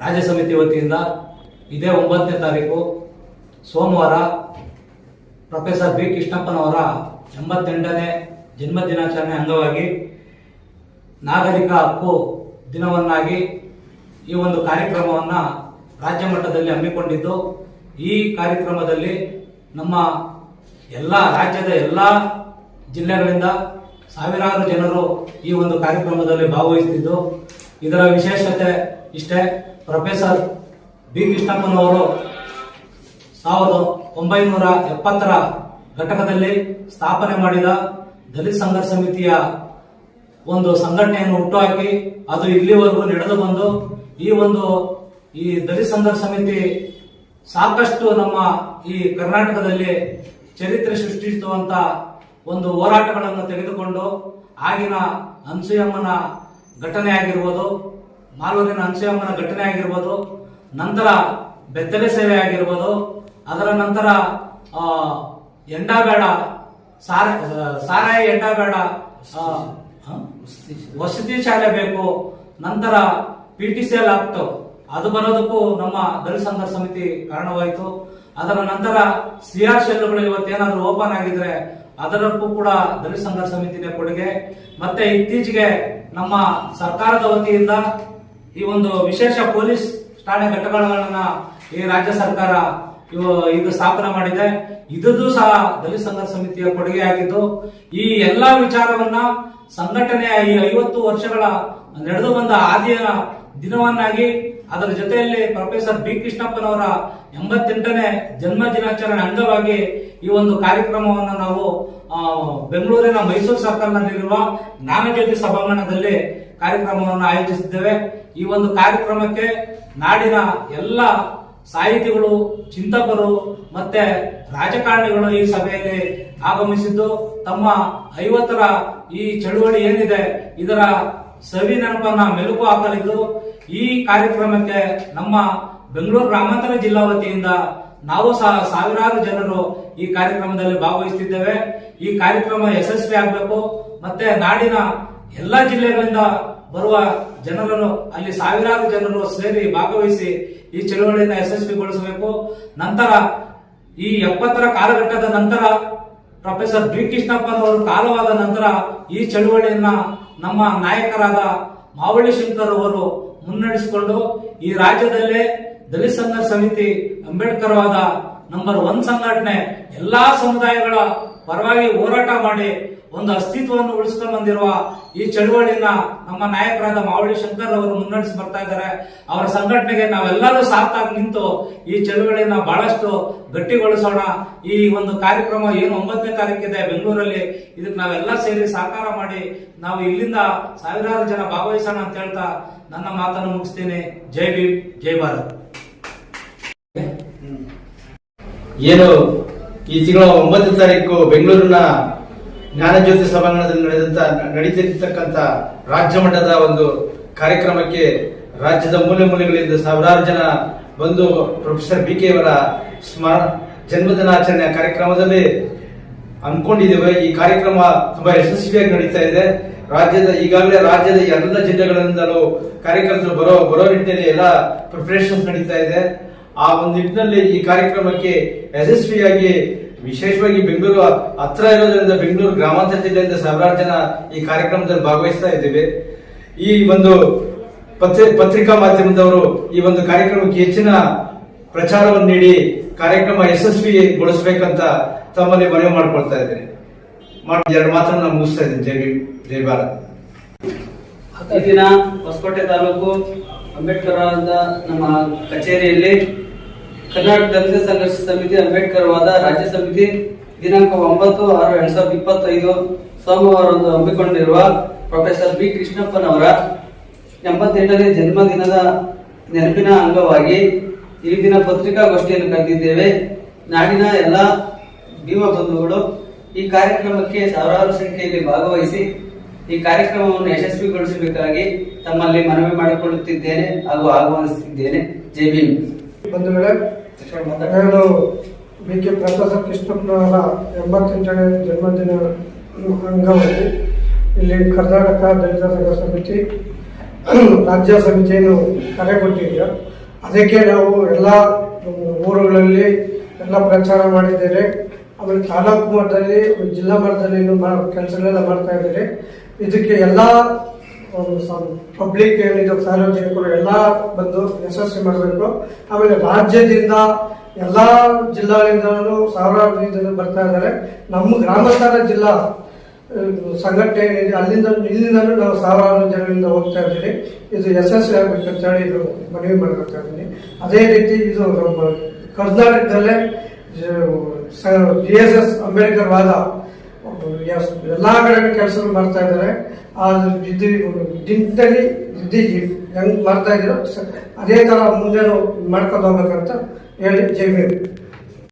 ವತಿಯಿಂದ ಇದೇ ಒಂಬತ್ತನೇ ತಾರೀಕು ಸೋಮವಾರ ಪ್ರೊಫೆಸರ್ ಬಿ ಕೃಷ್ಣಪ್ಪನವರ ಎಂಬತ್ತೆಂಟನೇ ಜನ್ಮ ದಿನಾಚರಣೆ ಅಂಗವಾಗಿ ನಾಗರಿಕ ಹಕ್ಕು ದಿನವನ್ನಾಗಿ ಈ ಒಂದು ಕಾರ್ಯಕ್ರಮವನ್ನು ರಾಜ್ಯ ಮಟ್ಟದಲ್ಲಿ ಹಮ್ಮಿಕೊಂಡಿದ್ದು, ಈ ಕಾರ್ಯಕ್ರಮದಲ್ಲಿ ನಮ್ಮ ಎಲ್ಲ ರಾಜ್ಯದ ಎಲ್ಲ ಜಿಲ್ಲೆಗಳಿಂದ ಸಾವಿರಾರು ಜನರು ಈ ಒಂದು ಕಾರ್ಯಕ್ರಮದಲ್ಲಿ ಭಾಗವಹಿಸುತ್ತಿದ್ದು ಇದರ ವಿಶೇಷತೆ ಇಷ್ಟೇ. ಪ್ರೊಫೆಸರ್ ಬಿ ಕೃಷ್ಣಪ್ಪನವರು ಸಾವಿರದ ಒಂಬೈನೂರ ಎಪ್ಪತ್ತರ ಘಟಕದಲ್ಲಿ ಸ್ಥಾಪನೆ ಮಾಡಿದ ದಲಿತ ಸಂಘರ್ಷ ಸಮಿತಿಯ ಒಂದು ಸಂಘಟನೆಯನ್ನು ಹುಟ್ಟುಹಾಕಿ ಅದು ಇಲ್ಲಿವರೆಗೂ ನಡೆದು ಬಂದು ಈ ಒಂದು ಈ ದಲಿತ ಸಂಘರ್ಷ ಸಮಿತಿ ಸಾಕಷ್ಟು ನಮ್ಮ ಈ ಕರ್ನಾಟಕದಲ್ಲಿ ಚರಿತ್ರೆ ಸೃಷ್ಟಿಸುವಂತ ಒಂದು ಹೋರಾಟಗಳನ್ನು ತೆಗೆದುಕೊಂಡು ಆಗಿನ ಅನ್ಸುಯಮ್ಮನ ಘಟನೆ ಆಗಿರ್ಬೋದು ಮಾಲೂರಿನ ಅಂಚೆಯಮ್ಮನ ಘಟನೆ ಆಗಿರ್ಬೋದು, ನಂತರ ಬೆತ್ತಲೆ ಸೇವೆ ಆಗಿರ್ಬೋದು, ಅದರ ನಂತರ ಎಂಡಾಬೇಡ, ಸಾರ, ಸಾರಾಯಿ ಎಂಡಾಬೇಡ ವಸತಿ ಶಾಲೆ ಬೇಕು, ನಂತರ P T C L act ಅದು ಬರೋದಕ್ಕೂ ನಮ್ಮ ದಲಿತ ಸಂಘರ್ಷ ಸಮಿತಿ ಕಾರಣವಾಯಿತು. ಅದರ ನಂತರ ಸಿ ಆರ್ ಶೆಲ್ಗಳು ಇವತ್ತೇನಾದ್ರೂ ಓಪನ್ ಆಗಿದ್ರೆ ಅದರಕ್ಕೂ ಕೂಡ ದಲಿತ ಸಂಘರ್ಷ ಸಮಿತಿನೇ ಕೊಡುಗೆ. ಮತ್ತೆ ಇತ್ತೀಚೆಗೆ ನಮ್ಮ ಸರ್ಕಾರದ ವತಿಯಿಂದ ಈ ಒಂದು ವಿಶೇಷ ಪೊಲೀಸ್ ಠಾಣೆ ಘಟಕಗಳನ್ನ ಈ ರಾಜ್ಯ ಸರ್ಕಾರ ಇದು ಸ್ಥಾಪನೆ ಮಾಡಿದೆ. ಇದದ್ದು ಸಹ ದಲಿತ ಸಂಘರ್ಷ ಸಮಿತಿಯ ಕೊಡುಗೆ ಆಗಿದ್ದು, ಈ ಎಲ್ಲಾ ವಿಚಾರವನ್ನ ಸಂಘಟನೆಯ ಈ ಐವತ್ತು ವರ್ಷಗಳ ನಡೆದು ಬಂದ ಆದಿಯ ದಿನವನ್ನಾಗಿ, ಅದರ ಜೊತೆಯಲ್ಲಿ ಪ್ರೊಫೆಸರ್ ಬಿ ಕೃಷ್ಣಪ್ಪನವರ ಎಂಬತ್ತೆಂಟನೇ ಜನ್ಮ ದಿನಾಚರಣೆ ಅಂಗವಾಗಿ ಈ ಒಂದು ಕಾರ್ಯಕ್ರಮವನ್ನು ನಾವು ಬೆಂಗಳೂರಿನ ಮೈಸೂರು ಸರ್ಕಲ್ನಲ್ಲಿರುವ ಜ್ಞಾನಜ್ಯೋತಿ ಸಭಾಂಗಣದಲ್ಲಿ ಕಾರ್ಯಕ್ರಮವನ್ನು ಆಯೋಜಿಸಿದ್ದೇವೆ. ಈ ಒಂದು ಕಾರ್ಯಕ್ರಮಕ್ಕೆ ನಾಡಿನ ಎಲ್ಲ ಸಾಹಿತಿಗಳು, ಚಿಂತಕರು ಮತ್ತೆ ರಾಜಕಾರಣಿಗಳು ಈ ಸಭೆಯಲ್ಲಿ ಆಗಮಿಸಿದ್ದು, ತಮ್ಮ ಐವತ್ತರ ಈ ಚಳುವಳಿ ಏನಿದೆ, ಇದರ ಸವಿ ನೆನಪನ್ನ ಮೆಲುಕು ಹಾಕಲಿದ್ದು, ಈ ಕಾರ್ಯಕ್ರಮಕ್ಕೆ ನಮ್ಮ ಬೆಂಗಳೂರು ಗ್ರಾಮಾಂತರ ಜಿಲ್ಲಾ ವತಿಯಿಂದ ನಾವು ಸಹ ಸಾವಿರಾರು ಜನರು ಈ ಕಾರ್ಯಕ್ರಮದಲ್ಲಿ ಭಾಗವಹಿಸುತ್ತಿದ್ದೇವೆ ಈ ಕಾರ್ಯಕ್ರಮ ಯಶಸ್ವಿ ಆಗಬೇಕು ಮತ್ತೆ ನಾಡಿನ ಎಲ್ಲ ಜಿಲ್ಲೆಗಳಿಂದ ಬರುವ ಜನರನ್ನು, ಅಲ್ಲಿ ಸಾವಿರಾರು ಜನರು ಸೇರಿ ಭಾಗವಹಿಸಿ ಈ ಚಳುವಳಿಯನ್ನು ಯಶಸ್ವಿಗೊಳಿಸಬೇಕು. ನಂತರ ಈ ಎಪ್ಪತ್ತರ ಕಾಲಘಟ್ಟದ ನಂತರ ಪ್ರೊಫೆಸರ್ ಬಿ ಕೃಷ್ಣಪ್ಪನವರು ಕಾಲವಾದ ನಂತರ ಈ ಚಳುವಳಿಯನ್ನ ನಮ್ಮ ನಾಯಕರಾದ ಮಾವಳಿ ಶಂಕರ್ ಅವರು ಮುನ್ನಡೆಸಿಕೊಂಡು ಈ ರಾಜ್ಯದಲ್ಲೇ ದಲಿತ ಸಂಘರ್ಷ ಸಮಿತಿ ಅಂಬೇಡ್ಕರ್ ವಾದ ನಂಬರ್ ಒನ್ ಸಂಘಟನೆ ಎಲ್ಲಾ ಸಮುದಾಯಗಳ ಪರವಾಗಿ ಹೋರಾಟ ಮಾಡಿ ಒಂದು ಅಸ್ತಿತ್ವವನ್ನು ಉಳಿಸ್ಕೊಂಡು ಬಂದಿರುವ ಈ ಚಳುವಳಿಯನ್ನ ನಮ್ಮ ನಾಯಕರಾದ ಮಾವಳಿ ಶಂಕರ್ ಅವರು ಮುನ್ನಡೆಸಿ ಬರ್ತಾ ಇದ್ದಾರೆ. ಅವರ ಸಂಘಟನೆಗೆ ನಾವೆಲ್ಲರೂ ಸಾಥಾಗಿ ನಿಂತು ಈ ಚಳುವಳಿಯನ್ನ ಬಹಳಷ್ಟು ಗಟ್ಟಿಗೊಳಿಸೋಣ. ಈ ಒಂದು ಕಾರ್ಯಕ್ರಮ ಏನು ಒಂಬತ್ತನೇ ತಾರೀಕಿದೆ ಬೆಂಗಳೂರಲ್ಲಿ. ಇದಕ್ಕೆ ನಾವೆಲ್ಲ ಸೇರಿ ಸಹಕಾರ ಮಾಡಿ ನಾವು ಇಲ್ಲಿಂದ ಸಾವಿರಾರು ಜನ ಭಾಗವಹಿಸೋಣ ಅಂತ ಹೇಳ್ತಾ ನನ್ನ ಮಾತನ್ನು ಮುಗಿಸ್ತೀನಿ. ಜೈ ಭೀಮ್, ಜೈ ಭಾರತ್. ಏನು ಈ ತಿಂಗಳ ಒಂಬತ್ತು ತಾರೀಕು ಬೆಂಗಳೂರಿನ ಜ್ಞಾನಜ್ಯೋತಿ ಸಭಾಂಗಣದಲ್ಲಿ ನಡೆದಂತ ನಡೀತಿರ್ತಕ್ಕಂಥ ರಾಜ್ಯ ಮಟ್ಟದ ಒಂದು ಕಾರ್ಯಕ್ರಮಕ್ಕೆ ರಾಜ್ಯದ ಮೂಲೆ ಮೂಲೆಗಳಿಂದ ಸಾವಿರಾರು ಜನ ಬಂದು ಪ್ರೊಫೆಸರ್ ಬಿ ಕೆ ಅವರ ಸ್ಮರಣ ಜನ್ಮದಿನಾಚರಣೆ ಕಾರ್ಯಕ್ರಮದಲ್ಲಿ ಅನ್ಕೊಂಡಿದ್ದೇವೆ ಈ ಕಾರ್ಯಕ್ರಮ ತುಂಬಾ ಯಶಸ್ವಿಯಾಗಿ ನಡೀತಾ ಇದೆ. ರಾಜ್ಯದ, ಈಗಾಗಲೇ ರಾಜ್ಯದ ಎಲ್ಲ ಜಿಲ್ಲೆಗಳಿಂದಲೂ ಕಾರ್ಯಕರ್ತರು ಬರೋ ಬರೋ ನಿಟ್ಟಿನಲ್ಲಿ ಎಲ್ಲ ಪ್ರಿಪರೇಷನ್ಸ್ ನಡೀತಾ ಇದೆ. ಆ ಒಂದು ನಿಟ್ಟಿನಲ್ಲಿ ಈ ಕಾರ್ಯಕ್ರಮಕ್ಕೆ ಯಶಸ್ವಿಯಾಗಿ, ವಿಶೇಷವಾಗಿ ಬೆಂಗಳೂರು ಹತ್ರ ಇರೋದ್ರಿಂದ ಬೆಂಗಳೂರು ಗ್ರಾಮಾಂತರ ಜಿಲ್ಲೆಯಿಂದ ಸಾವಿರಾರು ಜನ ಈ ಕಾರ್ಯಕ್ರಮದಲ್ಲಿ ಭಾಗವಹಿಸ್ತಾ ಇದ್ದೇವೆ. ಈ ಒಂದು ಪತ್ರ, ಪತ್ರಿಕಾ ಮಾಧ್ಯಮದವರು ಈ ಒಂದು ಕಾರ್ಯಕ್ರಮಕ್ಕೆ ಹೆಚ್ಚಿನ ಪ್ರಚಾರವನ್ನು ನೀಡಿ ಕಾರ್ಯಕ್ರಮ ಯಶಸ್ವಿಗೊಳಿಸಬೇಕಂತ ತಮ್ಮಲ್ಲಿ ಮನವಿ ಮಾಡ್ಕೊಳ್ತಾ ಇದ್ದೇನೆ. ಎರಡು ಮಾತ್ರ ನಾನು ಮುಗಿಸ್ತಾ ಇದ್ದೀನಿ. ಜೈ ಜೈ ಭಾರತ್. ದಿನ ಹೊಸಕೋಟೆ ತಾಲೂಕು ಅಂಬೇಡ್ಕರ್ ನಮ್ಮ ಕಚೇರಿಯಲ್ಲಿ ಕರ್ನಾಟಕ ದಲಿತ ಸಂಘರ್ಷ ಸಮಿತಿ ಅಂಬೇಡ್ಕರ್ ವಾದ ರಾಜ್ಯ ಸಮಿತಿ ದಿನಾಂಕ ಒಂಬತ್ತು ಆರು ಎರಡ್ ಸಾವಿರದ ಇಪ್ಪತ್ತೈದು ಸೋಮವಾರದಂದು ಹಮ್ಮಿಕೊಂಡಿರುವ ಪ್ರೊಫೆಸರ್ ಬಿ ಕೃಷ್ಣಪ್ಪನವರ ಎಂಬತ್ತೆಂಟನೇ ಜನ್ಮದಿನದ ನೆನಪಿನ ಅಂಗವಾಗಿ ಈ ದಿನ ಪತ್ರಿಕಾಗೋಷ್ಠಿಯನ್ನು ಕರೆದಿದ್ದೇವೆ. ನಾಡಿನ ಎಲ್ಲ ಭೀಮ ಬಂಧುಗಳು ಈ ಕಾರ್ಯಕ್ರಮಕ್ಕೆ ಸಾವಿರಾರು ಸಂಖ್ಯೆಯಲ್ಲಿ ಭಾಗವಹಿಸಿ ಈ ಕಾರ್ಯಕ್ರಮವನ್ನು ಯಶಸ್ವಿಗೊಳಿಸಬೇಕಾಗಿ ತಮ್ಮಲ್ಲಿ ಮನವಿ ಮಾಡಿಕೊಳ್ಳುತ್ತಿದ್ದೇನೆ ಹಾಗೂ ಆಹ್ವಾನಿಸುತ್ತಿದ್ದೇನೆ ಜೈ ಭೀಮ್. ಬಂಧುಗಳೇ ನಾನು ಬಿ ಕೆ ಪ್ರೊಫೆಸರ್ ಕೃಷ್ಣಪ್ಪನವರ ಎಂಬತ್ತೆಂಟನೇ ಜನ್ಮದಿನ ಅಂಗವಾಗಿ ಇಲ್ಲಿ ಕರ್ನಾಟಕ ದಲಿತ ಸಂಘ ಸಮಿತಿ, ರಾಜ್ಯ ಸಮಿತಿಯನ್ನು ಕರೆ ಕೊಟ್ಟಿದ್ದೆ ಅದಕ್ಕೆ ನಾವು ಎಲ್ಲ ಊರುಗಳಲ್ಲಿ ಎಲ್ಲ ಪ್ರಚಾರ ಮಾಡಿದ್ದೇವೆ. ಆಮೇಲೆ ತಾಲೂಕು ಮಟ್ಟದಲ್ಲಿ, ಜಿಲ್ಲಾ ಮಟ್ಟದಲ್ಲಿ ಕೆಲಸಗಳೆಲ್ಲ ಮಾಡ್ತಾ ಇದ್ದೀರಿ ಇದಕ್ಕೆ ಎಲ್ಲ ಪಬ್ಲಿಕ್ ಏನಿದೆ ಸಾರ್ವಜನಿಕರು ಎಲ್ಲ ಬಂದು ಯಶಸ್ವಿ ಮಾಡಬೇಕು. ಆಮೇಲೆ ರಾಜ್ಯದಿಂದ ಎಲ್ಲ ಜಿಲ್ಲಾಗಳಿಂದ ಸಾವಿರಾರು ಜನ ಬರ್ತಾ ಇದ್ದಾರೆ. ನಮ್ಮ ಗ್ರಾಮಾಂತರ ಜಿಲ್ಲಾ ಸಂಘಟನೆ ಏನಿದೆ, ಅಲ್ಲಿಂದ ಇಲ್ಲಿಂದಲೂ ನಾವು ಸಾವಿರಾರು ಜನರಿಂದ ಹೋಗ್ತಾ ಇದ್ದೀವಿ. ಇದು ಯಶಸ್ವಿ ಆಗ್ಬೇಕಂತ ಹೇಳಿ ಇದು ಮನವಿ ಮಾಡ್ಕೊಳ್ತಾ ಇದ್ದೀನಿ. ಅದೇ ರೀತಿ ಇದು ಕರ್ನಾಟಕದಲ್ಲೇ ಬಿ ಎಸ್ ಎಸ್ ಅಂಬೇಡ್ಕರ್ ವಾದ ಎಲ್ಲಾ ಕಡೆ ಕೆಲಸ ಮಾಡ್ತಾ ಇದ್ದಾರೆ, ಆದ್ರೆ ದಿನದಲ್ಲಿ ಇದು ಹೆಂಗೆ ಮಾಡ್ತಾ ಇದ್ರು ಅದೇ ತರ ಮುಂದೆ ಮಾಡ್ಕೊಂಡು ಹೋಗ್ಬೇಕಂತ ಹೇಳಿ ಜೈ